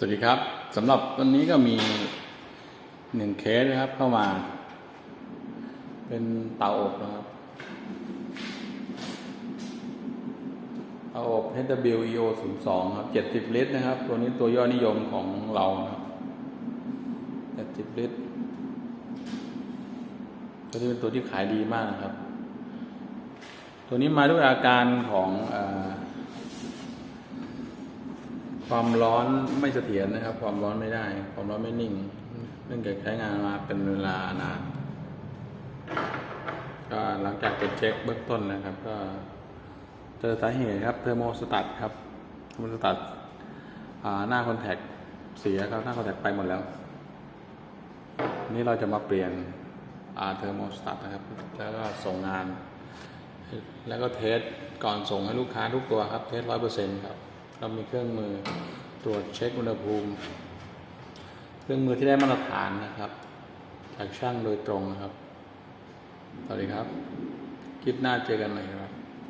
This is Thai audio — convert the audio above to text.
สวัสดีครับสำหรับวันนี้ก็มีหนึ่งเคสนะครับ เข้ามา เป็นเตาอบนะครับเตาอบ HW EO 0 2ครับ 70 ลิตรนะครับ ตัวนี้ตัวยอดนิยมของเรานะครับ70 ลิตร ตัวนี้เป็นตัวที่ขายดีมากนะครับ ตัวนี้มาด้วยอาการของออ ความร้อนไม่เสถียรนะครับ ความร้อนไม่ได้ ความร้อนไม่นิ่ง เนื่องจากใช้งานมาเป็นเวลานาน ก็หลังจากตรวจเช็คเบื้องต้นนะครับ ก็เจอสาเหตุครับเทอร์โมสตัตครับเทอร์โมสตัตหน้าคอนแทคเสียครับหน้าคอนแทคไปหมดแล้ว นี่เราจะมาเปลี่ยนเทอร์โมสตัตนะครับ แล้วก็ส่งงาน แล้วก็เทสก่อนส่งให้ลูกค้าทุกตัวครับ เทสร้อยเปอร์เซ็นต์ครับ เรามีเครื่องมือตรวจเช็คอุณหภูมิ เครื่องมือที่ได้มาตรฐานนะครับ จากช่างโดยตรงนะครับ สวัสดีครับ คลิปหน้าเจอกันใหม่ครับ